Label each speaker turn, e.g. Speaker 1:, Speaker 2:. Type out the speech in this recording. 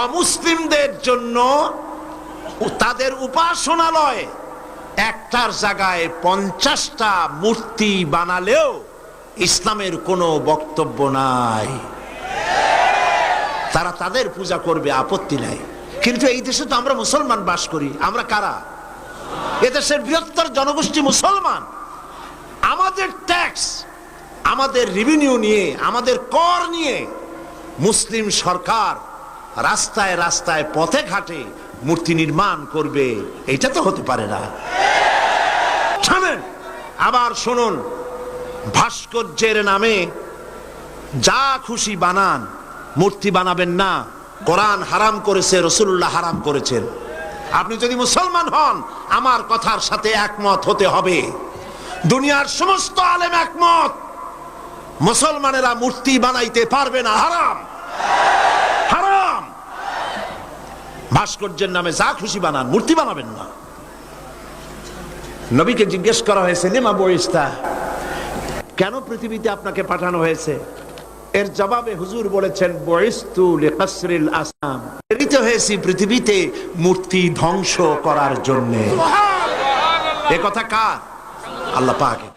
Speaker 1: অমুসলিমদের জন্য তাদের উপাসনালয় একটার জায়গায় পঞ্চাশটা মূর্তি বানালেও ইসলামের কোনো বক্তব্য নাই। তারা তাদের পূজা করবে, আপত্তি নাই। কিন্তু এই দেশে তো আমরা মুসলমান বাস করি। আমরা কারা? এদেশের বৃহত্তর জনগোষ্ঠী মুসলমান। আমাদের ট্যাক্স আমাদের রেভিনিউ নিয়ে, আমাদের কর নিয়ে মুসলিম সরকার রাস্তায় রাস্তায় পথে ঘাটে মূর্তি নির্মাণ করবে, এটা তো হতে পারে না। আবার শুনুন, ভাস্কর্যের নামে যা খুশি বানান, মূর্তি বানাবেন না, কোরআন হারাম করেছে রসুল্লাহ হারাম করেছেন। আপনি যদি মুসলমান হন, আমার কথার সাথে একমত হতে হবে। দুনিয়ার সমস্ত আলেম একমত। মুসলমানেরা মূর্তি বানাইতে পারবে না, হারাম। ভাস্কর্যের নামে যা খুশি বানান মূর্তি বানাবেন না। নবীকে জিজ্ঞেস করা হয়েছে লিমা বইস্তা কেন পৃথিবীতে আপনাকে পাঠানো হয়েছে? এর জবাবে হুজুর বলেছেন বয়স্তু আসাম প্রেরিত হয়েছি পৃথিবীতে মূর্তি ধ্বংস করার জন্য। এ কথা কার? আল্লাহ পাকে